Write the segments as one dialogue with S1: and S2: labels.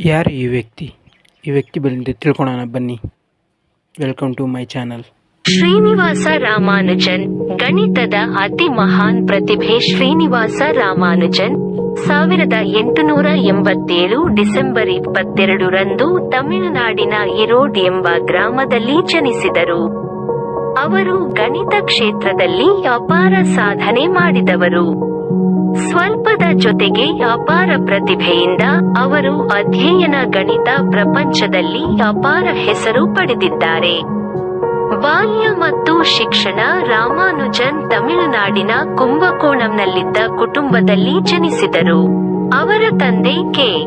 S1: ಯಾರು ಈ ವ್ಯಕ್ತಿ? ಈ ವ್ಯಕ್ತಿ ಬಳಿಂದ ತಿಳ್ಕೊಳೋಣ, ಬನ್ನಿ. Welcome to my channel
S2: Srinivasa Ramanujan, ಗಣಿತದ ಅತಿ ಮಹಾನ್ ಪ್ರತಿಭೆ ಶ್ರೀನಿವಾಸ ರಾಮಾನುಜನ್, ಸಾವಿರದ ಎಂಟುನೂರ ಎಂಬತ್ತೇಳು ಡಿಸೆಂಬರ್ ಇಪ್ಪತ್ತೆರಡು ರಂದು ತಮಿಳುನಾಡಿನ ಇರೋಡ್ ಎಂಬ ಗ್ರಾಮದಲ್ಲಿ ಜನಿಸಿದರು. ಅವರು ಗಣಿತ ಕ್ಷೇತ್ರದಲ್ಲಿ ಅಪಾರ ಸಾಧನೆ ಮಾಡಿದವರು. ಸ್ವಲ್ಪದ ಜೊತೆಗೆ ಅಪಾರ ಪ್ರತಿಭೆಯಿಂದ ಅವರು ಅಧ್ಯಯನ ಗಣಿತ ಪ್ರಪಂಚದಲ್ಲಿ ಅಪಾರ ಹೆಸರು ಪಡೆದಿದ್ದಾರೆ. ಬಾಲ್ಯ ಮತ್ತು ಶಿಕ್ಷಣ ರಾಮಾನುಜನ್ ತಮಿಳುನಾಡಿನ ಕುಂಭಕೋಣಂನಲ್ಲಿದ್ದ ಕುಟುಂಬದಲ್ಲಿ ಜನಿಸಿದರು. ಅವರ ತಂದೆ ಕೆ.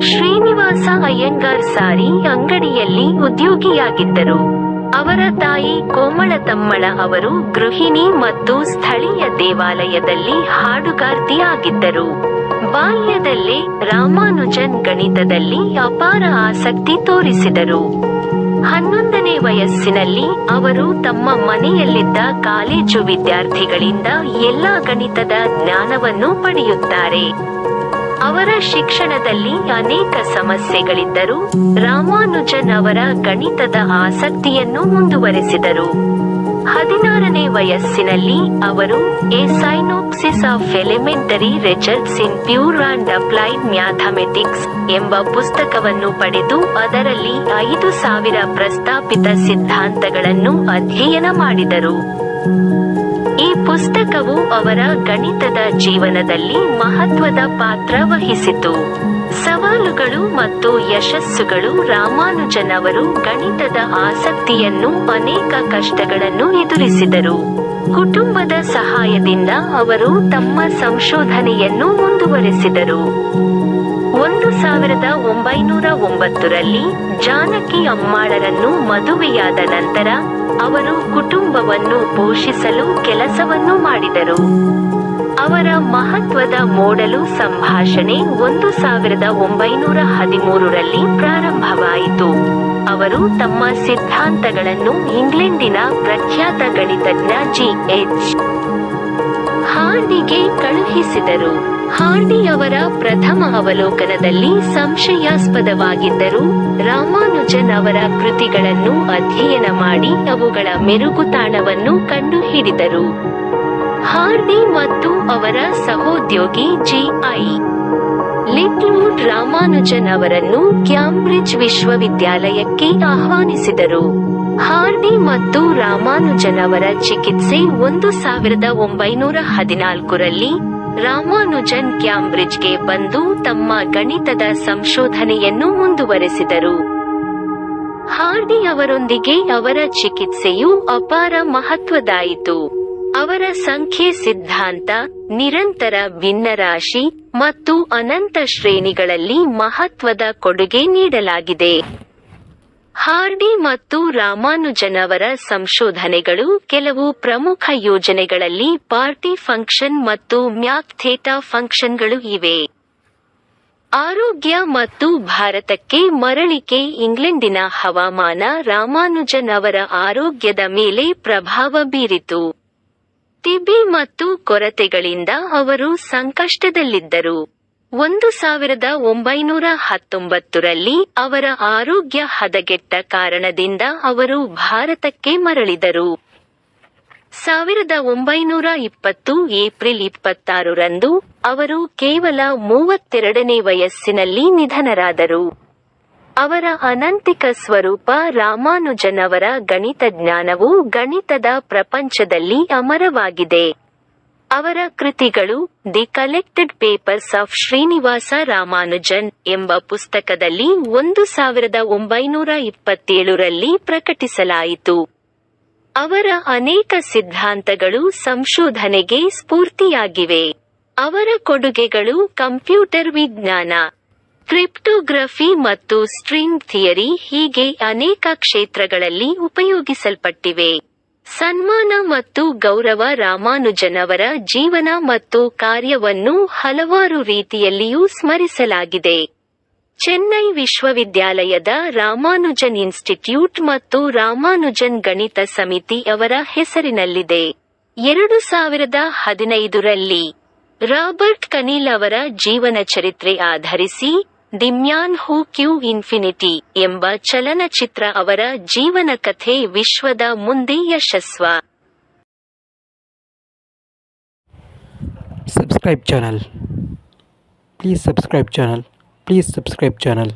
S2: ಶ್ರೀನಿವಾಸ ಅಯ್ಯಂಗಾರ್ ಸಾರಿ ಅಂಗಡಿಯಲ್ಲಿ ಉದ್ಯೋಗಿಯಾಗಿದ್ದರು. ಅವರ ತಾಯಿ ಕೋಮಳತಮ್ಮಳ ಅವರು ಗೃಹಿಣಿ ಮತ್ತು ಸ್ಥಳೀಯ ದೇವಾಲಯದಲ್ಲಿ ಹಾಡುಗಾರ್ತಿಯಾಗಿದ್ದರು. ಬಾಲ್ಯದಲ್ಲೇ ರಾಮಾನುಜನ್ ಗಣಿತದಲ್ಲಿ ಅಪಾರ ಆಸಕ್ತಿ ತೋರಿಸಿದರು. ಹನ್ನೊಂದನೇ ವಯಸ್ಸಿನಲ್ಲಿ ಅವರು ತಮ್ಮ ಮನೆಯಲ್ಲಿದ್ದ ಕಾಲೇಜು ವಿದ್ಯಾರ್ಥಿಗಳಿಂದ ಎಲ್ಲಾ ಗಣಿತದ ಜ್ಞಾನವನ್ನು ಪಡೆಯುತ್ತಾರೆ. ಅವರ ಶಿಕ್ಷಣದಲ್ಲಿ ಅನೇಕ ಸಮಸ್ಯೆಗಳಿದ್ದರೂ ರಾಮಾನುಜನ್ ಅವರ ಗಣಿತದ ಆಸಕ್ತಿಯನ್ನು ಮುಂದುವರೆಸಿದರು. ಹದಿನಾರನೇ ವಯಸ್ಸಿನಲ್ಲಿ ಅವರು a synopsis of elementary results in pure and applied mathematics ಎಂಬ ಪುಸ್ತಕವನ್ನು ಪಡೆದು ಅದರಲ್ಲಿ ಐದು ಸಾವಿರ ಪ್ರಸ್ತಾಪಿತ ಸಿದ್ಧಾಂತಗಳನ್ನು ಅಧ್ಯಯನ ಮಾಡಿದರು. ಈ ಪುಸ್ತಕವು ಅವರ ಗಣಿತದ ಜೀವನದಲ್ಲಿ ಮಹತ್ವದ ಪಾತ್ರ ವಹಿಸಿತು. ಸವಾಲುಗಳು ಮತ್ತು ಯಶಸ್ಸುಗಳು ರಾಮಾನುಜನ್ ಅವರು ಗಣಿತದ ಆಸಕ್ತಿಯನ್ನು ಅನೇಕ ಕಷ್ಟಗಳನ್ನು ಎದುರಿಸಿದರು. ಕುಟುಂಬದ ಸಹಾಯದಿಂದ ಅವರು ತಮ್ಮ ಸಂಶೋಧನೆಯನ್ನು ಮುಂದುವರೆಸಿದರು. ಸಾವಿರದ ಒಂಬೈನೂರ ಒಂಬತ್ತರಲ್ಲಿ ಜಾನಕಿ ಅಮ್ಮಾಳರನ್ನು ಮದುವೆಯಾದ ನಂತರ ಅವರು ಕುಟುಂಬವನ್ನು ಪೋಷಿಸಲು ಕೆಲಸವನ್ನು ಮಾಡಿದರು. ಅವರ ಮಹತ್ವದ ಮೋಡಲು ಸಂಭಾಷಣೆ ಒಂದು ಸಾವಿರದ ಒಂಬೈನೂರ ಹದಿಮೂರರಲ್ಲಿ ಪ್ರಾರಂಭವಾಯಿತು. ಅವರು ತಮ್ಮ ಸಿದ್ಧಾಂತಗಳನ್ನು ಇಂಗ್ಲೆಂಡಿನ ಪ್ರಖ್ಯಾತ ಗಣಿತಜ್ಞ ಜಿ ಎಚ್. ಹಾನಿಗೆ ಕಳುಹಿಸಿದರು. ಹಾರ್ಡಿ ಅವರ ಪ್ರಥಮ ಅವಲೋಕನದಲ್ಲಿ ಸಂಶಯಾಸ್ಪದವಾಗಿದ್ದರೂ ರಾಮಾನುಜನ್ ಅವರ ಕೃತಿಗಳನ್ನು ಅಧ್ಯಯನ ಮಾಡಿ ಅವುಗಳ ಮೆರುಗುತಾಣವನ್ನು ಕಂಡುಹಿಡಿದರು. ಹಾರ್ಡಿ ಮತ್ತು ಅವರ ಸಹೋದ್ಯೋಗಿ ಜಿ ಐ. ಲಿಟ್ವುಡ್ ರಾಮಾನುಜನ್ ಅವರನ್ನು ಕ್ಯಾಂಬ್ರಿಡ್ಜ್ ವಿಶ್ವವಿದ್ಯಾಲಯಕ್ಕೆ ಆಹ್ವಾನಿಸಿದರು. ಹಾರ್ಡಿ ಮತ್ತು ರಾಮಾನುಜನ್ ಅವರ ಚಿಕಿತ್ಸೆ ಒಂದು ಸಾವಿರದ ಒಂಬೈನೂರ ಹದಿನಾಲ್ಕರಲ್ಲಿ ರಾಮಾನುಜನ್ ಕ್ಯಾಂಬ್ರಿಡ್ಜ್ಗೆ ಬಂದು ತಮ್ಮ ಗಣಿತದ ಸಂಶೋಧನೆಯನ್ನು ಮುಂದುವರೆಸಿದರು. ಹಾರ್ಡಿ ಅವರೊಂದಿಗೆ ಅವರ ಚಿಕಿತ್ಸೆಯು ಅಪಾರ ಮಹತ್ವದಾಯಿತು. ಅವರ ಸಂಖ್ಯೆ ಸಿದ್ಧಾಂತ, ನಿರಂತರ ಭಿನ್ನರಾಶಿ ಮತ್ತು ಅನಂತ ಶ್ರೇಣಿಗಳಲ್ಲಿ ಮಹತ್ವದ ಕೊಡುಗೆ ನೀಡಲಾಗಿದೆ. ಹಾರ್ಡಿ ಮತ್ತು ರಾಮಾನುಜನವರ ಸಂಶೋಧನೆಗಳು ಕೆಲವು ಪ್ರಮುಖ ಯೋಜನೆಗಳಲ್ಲಿ ಪಾರ್ಟಿ ಫಂಕ್ಷನ್ ಮತ್ತು ಮ್ಯಾಕ್ ಥೇಟಾ ಫಂಕ್ಷನ್ಗಳು ಇವೆ. ಆರೋಗ್ಯ ಮತ್ತು ಭಾರತಕ್ಕೆ ಮರಳಿಕೆ, ಇಂಗ್ಲೆಂಡಿನ ಹವಾಮಾನ ರಾಮಾನುಜನ್ ಅವರ ಆರೋಗ್ಯದ ಮೇಲೆ ಪ್ರಭಾವ ಬೀರಿತು. ಟಿಬಿ ಮತ್ತು ಕೊರತೆಗಳಿಂದ ಅವರು ಸಂಕಷ್ಟದಲ್ಲಿದ್ದರು. ಒಂದು ಸಾವಿರದ ಒಂಬೈನೂರ ಹತ್ತೊಂಬತ್ತರಲ್ಲಿ ಅವರ ಆರೋಗ್ಯ ಹದಗೆಟ್ಟ ಕಾರಣದಿಂದ ಅವರು ಭಾರತಕ್ಕೆ ಮರಳಿದರು. ಸಾವಿರದ ಒಂಬೈನೂರ ಇಪ್ಪತ್ತು ಏಪ್ರಿಲ್ ಇಪ್ಪತ್ತಾರರಂದು ಅವರು ಕೇವಲ ಮೂವತ್ತೆರಡನೇ ವಯಸ್ಸಿನಲ್ಲಿ ನಿಧನರಾದರು. ಅವರ ಅನಂತಿಕ ಸ್ವರೂಪ ರಾಮಾನುಜನ್ ಅವರ ಗಣಿತ ಜ್ಞಾನವು ಗಣಿತದ ಪ್ರಪಂಚದಲ್ಲಿ ಅಮರವಾಗಿದೆ. ಅವರ ಕೃತಿಗಳು the collected papers of Srinivasa Ramanujan ಎಂಬ ಪುಸ್ತಕದಲ್ಲಿ ಒಂದು ಸಾವಿರದ ಒಂಬೈನೂರ ಇಪ್ಪತ್ತೇಳರಲ್ಲಿ ಪ್ರಕಟಿಸಲಾಯಿತು. ಅವರ ಅನೇಕ ಸಿದ್ಧಾಂತಗಳು ಸಂಶೋಧನೆಗೆ ಸ್ಫೂರ್ತಿಯಾಗಿವೆ. ಅವರ ಕೊಡುಗೆಗಳು ಕಂಪ್ಯೂಟರ್ ವಿಜ್ಞಾನ, ಕ್ರಿಪ್ಟೋಗ್ರಫಿ ಮತ್ತು ಸ್ಟ್ರಿಂಗ್ ಥಿಯರಿ ಹೀಗೆ ಅನೇಕ ಕ್ಷೇತ್ರಗಳಲ್ಲಿ ಉಪಯೋಗಿಸಲ್ಪಟ್ಟಿವೆ. ಸನ್ಮಾನ ಮತ್ತು ಗೌರವ ರಾಮಾನುಜನ್ ಅವರ ಜೀವನ ಮತ್ತು ಕಾರ್ಯವನ್ನು ಹಲವಾರು ರೀತಿಯಲ್ಲಿಯೂ ಸ್ಮರಿಸಲಾಗಿದೆ. ಚೆನ್ನೈ ವಿಶ್ವವಿದ್ಯಾಲಯದ ರಾಮಾನುಜನ್ ಇನ್ಸ್ಟಿಟ್ಯೂಟ್ ಮತ್ತು ರಾಮಾನುಜನ್ ಗಣಿತ ಸಮಿತಿ ಅವರ ಹೆಸರಿನಲ್ಲಿದೆ. ಎರಡು ಸಾವಿರದ ಹದಿನೈದರಲ್ಲಿ ರಾಬರ್ಟ್ ಕನೀಲ್ ಅವರ ಜೀವನ ಚರಿತ್ರೆ ಆಧರಿಸಿ ಡಿಮ್ಯಾನ್ ಹೂ ಕ್ಯೂ ಇನ್ಫಿನಿಟಿ ಎಂಬ ಚಲನಚಿತ್ರ ಅವರ ಜೀವನ ಕಥೆ ವಿಶ್ವದ ಮುಂದೆ ಯಶಸ್ವ.
S1: Subscribe channel please subscribe channel please subscribe channel